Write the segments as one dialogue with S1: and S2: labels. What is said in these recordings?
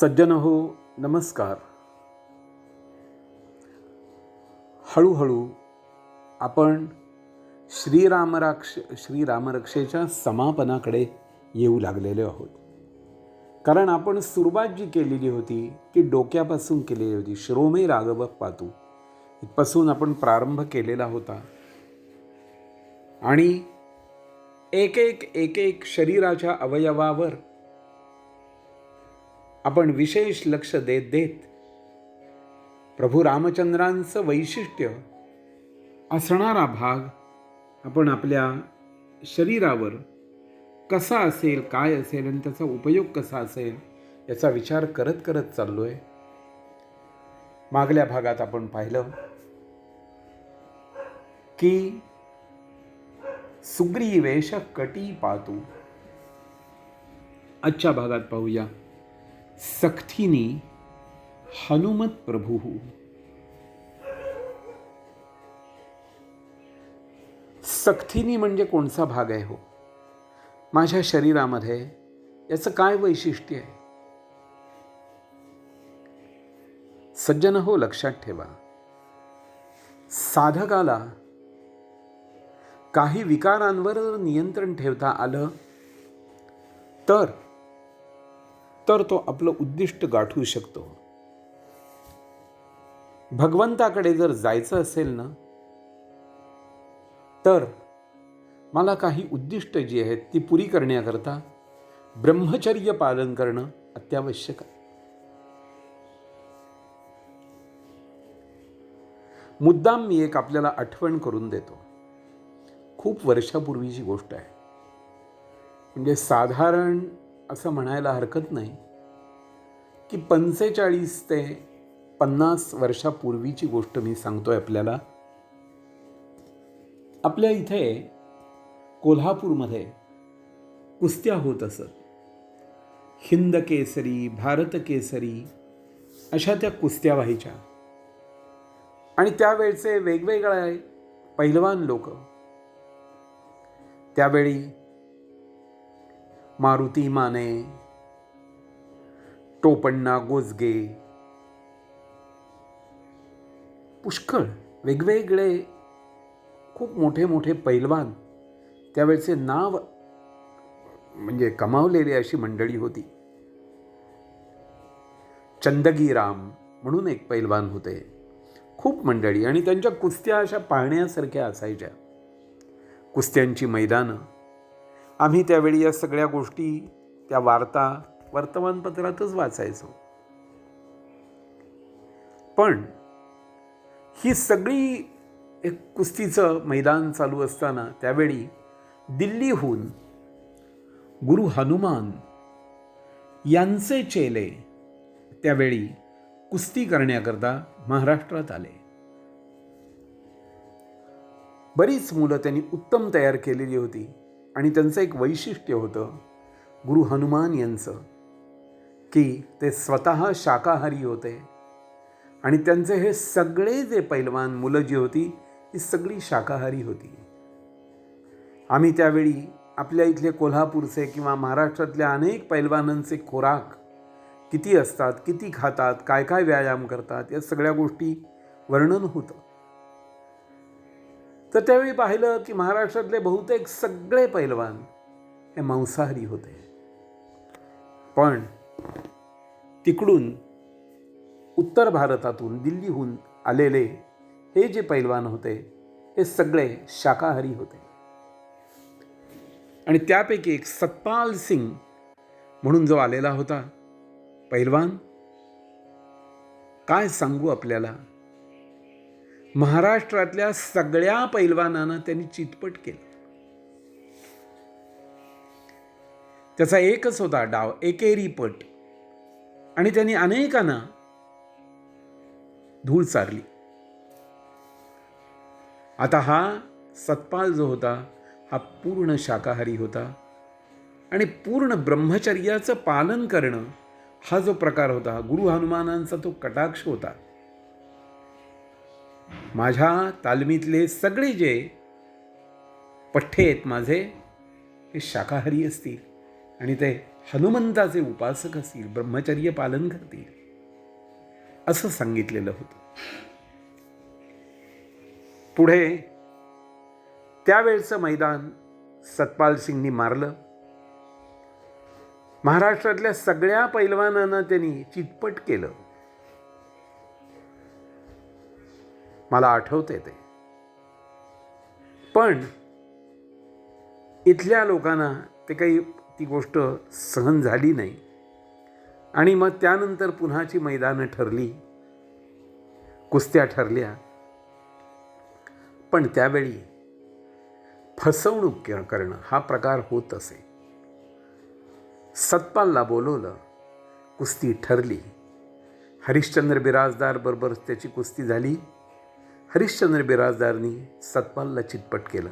S1: सज्जन हो नमस्कार. हळूहळू आपण श्रीरामराक्ष श्रीरामरक्षेच्या समापनाकडे येऊ लागलेलो आहोत. कारण आपण सुरुवात जी केलेली होती ती डोक्यापासून केलेली होती. श्रोमय राघव पातू इथपासून आपण प्रारंभ केलेला होता. आणि एक एक एक एक शरीराच्या अवयवावर आपण विशेष लक्ष देत देत प्रभू रामचंद्रांचं वैशिष्ट्य असणारा भाग आपण आपल्या शरीरावर कसा असेल काय असेल आणि त्याचा उपयोग कसा असेल याचा विचार करत करत चाललो आहे मागल्या भागात आपण पाहिलं की सुग्रीवेश कटी पातू आजच्या भागात पाहूया. सक्तीनी हनुमत प्रभू। सक्तीनी म्हणजे कोणचा भाग आहे हो? माझ्या शरीरामध्ये याचं काय वैशिष्ट्य आहे? सज्जन हो लक्षात ठेवा. साधकाला काही विकारांवर नियंत्रण ठेवता आलं तर तर तो आपलं उद्दिष्ट गाठू शकतो. भगवंताकडे जर जायचं असेल ना तर मला काही उद्दिष्ट जी आहेत ती पुरी करण्याकरता ब्रह्मचर्य पालन करणं अत्यावश्यक आहे. मुद्दाम मी एक आपल्याला आठवण करून देतो. खूप वर्षापूर्वीची गोष्ट आहे. म्हणजे साधारण असं म्हणायला हरकत नाही की पंचेचाळीस ते पन्नास वर्षापूर्वीची गोष्ट मी सांगतोय आपल्याला. आपल्या इथे कोल्हापूरमध्ये कुस्त्या होत असत. हिंद केसरी भारत केसरी अशा त्या कुस्त्या व्हायच्या. आणि त्यावेळचे वेगवेगळे पैलवान लोक त्यावेळी मारुती माने टोपण्णा गोजगे. पुष्कळ वेगवेगळे खूप मोठे मोठे पैलवान त्यावेळचे नाव म्हणजे कमावलेली अशी मंडळी होती. चंदगीराम म्हणून एक पैलवान होते. खूप मंडळी आणि त्यांच्या कुस्त्या अशा पाहण्यासारख्या असायच्या. कुस्त्यांची मैदानं आम्ही त्यावेळी या सगळ्या गोष्टी त्या वार्ता वर्तमानपत्रातच वाचायचो. पण ही सगळी एक कुस्तीचं मैदान चालू असताना त्यावेळी दिल्लीहून गुरु हनुमान यांचे चेले त्यावेळी कुस्ती करण्याकरता महाराष्ट्रात आले. बरीच मुलं त्यांनी उत्तम तयार केलेली होती. आणि त्यांचं एक वैशिष्ट्य होतं गुरु हनुमान यांचं की ते स्वतः शाकाहारी होते. आणि त्यांचे हे सगळे जे पैलवान मुलं जी होती ही सगळी शाकाहारी होती. आम्ही त्यावेळी आपल्या इथले कोल्हापूरचे किंवा महाराष्ट्रातल्या अनेक पैलवानांचे खोराक किती असतात किती खातात काय काय व्यायाम करतात या सगळ्या गोष्टी वर्णन होतं. तर त्यावेळी पाहिलं की महाराष्ट्रातले बहुतेक सगळे पैलवान हे मांसाहारी होते. पण तिकडून उत्तर भारतातून दिल्लीहून आलेले हे जे पैलवान होते हे सगळे शाकाहारी होते. आणि त्यापैकी एक सतपाल सिंग म्हणून जो आलेला होता पैलवान काय सांगू आपल्याला? महाराष्ट्रातल्या सगळ्या पैलवानांना त्यांनी चितपट केलं. त्याचा एकच होता डाव एकेरी पट. आणि त्यांनी अनेकांना धूळ चारली. आता हा सतपाल जो होता हा पूर्ण शाकाहारी होता. आणि पूर्ण ब्रह्मचर्याचं पालन करणं हा जो प्रकार होता गुरु हनुमानांचा तो कटाक्ष होता. माझ्या तालमीतले सगळे जे पठ्ठे आहेत माझे हे शाकाहारी असतील आणि ते हनुमंताचे उपासक असतील ब्रह्मचर्य पालन करतील असं सांगितलेलं होतं. पुढे त्यावेळचं मैदान सतपाल सिंगनी मारलं. महाराष्ट्रातल्या सगळ्या पैलवानांना त्यांनी चितपट केलं. मला आठवते ते. पण इथल्या लोकांना ते काही ती गोष्ट सहन झाली नाही. आणि मग त्यानंतर पुन्हाची मैदानं ठरली कुस्त्या ठरल्या. पण त्यावेळी फसवणूक करणं हा प्रकार होत असे. सतपालला बोलवलं कुस्ती ठरली. हरिश्चंद्र बिराजदार बरोबर त्याची कुस्ती झाली. हरिश्चंद्र बिराजदारनी सतपालला चितपट केलं.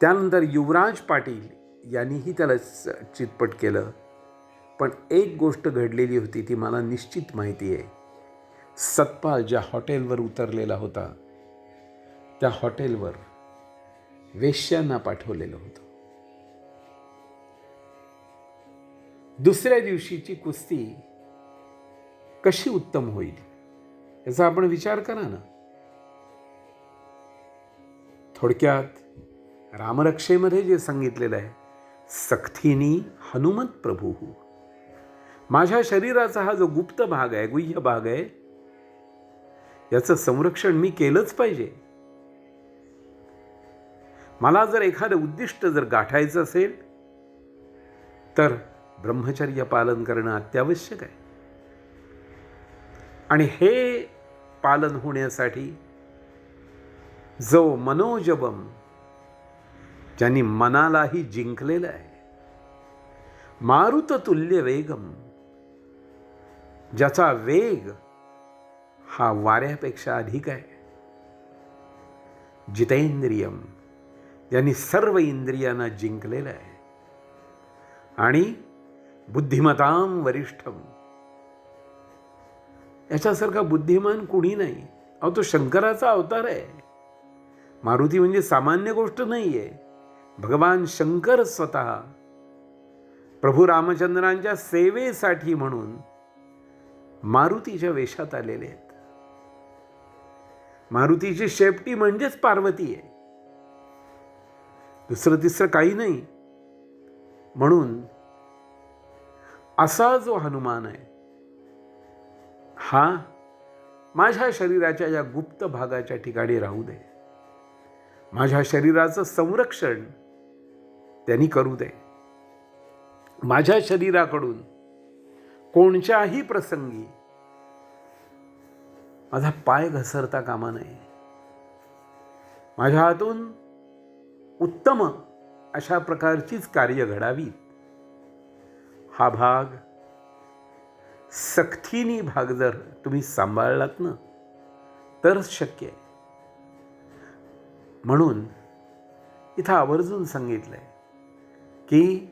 S1: त्यानंतर युवराज पाटील यांनीही त्याला चितपट केलं. पण एक गोष्ट घडलेली होती ती मला निश्चित माहिती आहे. सतपाल ज्या हॉटेलवर उतरलेला होता त्या हॉटेलवर वेश्यांना पाठवलेलं होतं. दुसऱ्या दिवशीची कुस्ती कशी उत्तम होईल याचा आपण विचार करा ना. थोडक्यात रामरक्षेमध्ये जे सांगितलेलं आहे सक्तीनी हनुमत प्रभू माझ्या शरीराचा हा जो गुप्त भाग आहे गुह्य भाग आहे याचं संरक्षण मी केलंच पाहिजे. मला जर एखादं उद्दिष्ट जर गाठायचं असेल तर ब्रह्मचर्य पालन करणं अत्यावश्यक आहे. आणि हे पालन होण्यासाठी जो मनोजबम ज्यांनी मनालाही जिंकलेलं आहे. मारुत तुल्य वेगम ज्याचा वेग हा वाऱ्यापेक्षा अधिक आहे. जितेंद्रियम यांनी सर्व इंद्रियांना जिंकलेलं आहे. आणि बुद्धिमताम वरिष्ठम याच्यासारखा बुद्धिमान कुणी नाही. अहो तो शंकराचा अवतार आहे. मारुती म्हणजे सामान्य गोष्ट नाही आहे भगवान शंकर स्वतः प्रभू रामचंद्रांच्या सेवेसाठी म्हणून मारुतीच्या वेशात आलेले आहेत. मारुतीची शेपटी म्हणजेच पार्वती आहे. दुसरं तिसरं काही नाही. म्हणून असा जो हनुमान आहे हा माझ्या शरीराच्या या गुप्त भागाच्या ठिकाणी राहू दे. माझ्या शरीराचं संरक्षण त्यांनी करू दे. माझ्या शरीराकडून कोणत्याही प्रसंगी माझा पाय घसरता कामा नये. माझ्या हातून उत्तम अशा प्रकारचीच कार्य घडावीत. हा भाग सक्तीनी भाग जर तुम्ही सांभाळलात ना तरच शक्य आहे. म्हणून इथं आवर्जून सांगितलंय की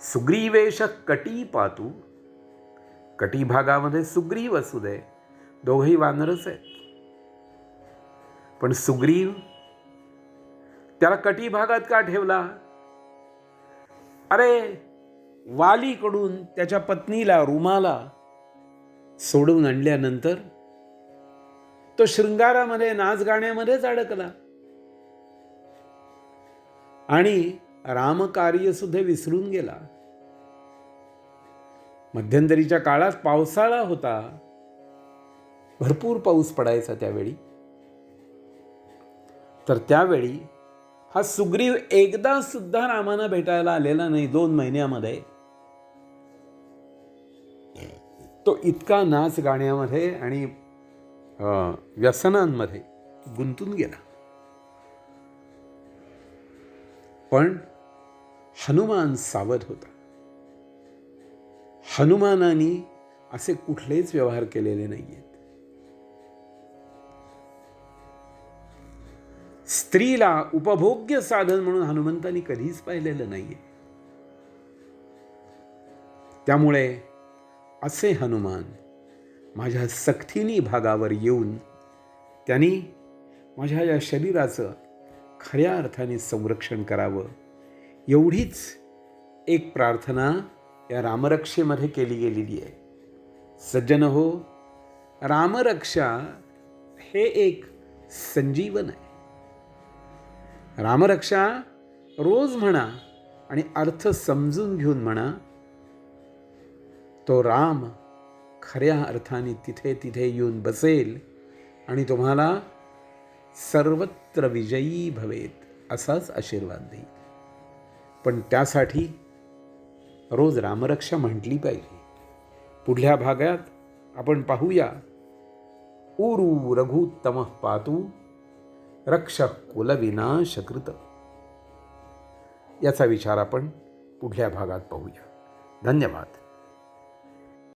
S1: सुग्रीवेश कटी पातू कटी भागामध्ये सुग्रीव असू दे दोघही वानरच आहेत. पण सुग्रीव त्याला कटी भागात का ठेवला? अरे वालीकडून त्याच्या पत्नीला रुमाला सोडून आणल्यानंतर तो शृंगारामध्ये नाच गाण्यामध्येच अडकला आणि रामकार्य सुद्धा विसरून गेला. मध्यंतरीच्या काळात पावसाळा होता. भरपूर पाऊस पडायचा त्यावेळी. तर त्यावेळी हा सुग्रीव एकदा सुद्धा रामानं भेटायला आलेला नाही दोन महिन्यामध्ये. तो इतका नाच गाण्यामध्ये आणि व्यसनांमध्ये गुंतून गेला. पण हनुमान सावध होता. हनुमानाने असे कुठलेच व्यवहार केलेले नाही आहेत स्त्रीला उपभोग्य साधन म्हणून हनुमंतांनी कधीच पाहिलेलं नाहीये. त्यामुळे असे हनुमान माझ्या सक्तीनी भागावर येऊन त्यांनी माझ्या या शरीराचं खऱ्या अर्थाने संरक्षण करावं. एवढीच एक प्रार्थना या रामरक्षेमध्ये केली गेलेली आहे. सज्जन हो रामरक्षा हे एक संजीवन आहे. रामरक्षा रोज म्हणा आणि अर्थ समजून घेऊन म्हणा तो राम खऱ्या अर्थाने तिथे तिथे येऊन बसेल आणि तुम्हाला सर्वत्र विजयी भवेत असाच आशीर्वाद देईल. पण त्यासाठी रोज रामरक्षा म्हटली पाहिजे. पुढल्या भागात आपण पाहूया. ऊरू रघुत्तम पातू रक्ष कुलविनाशकृत याचा विचार आपण पुढल्या भागात पाहूया. धन्यवाद.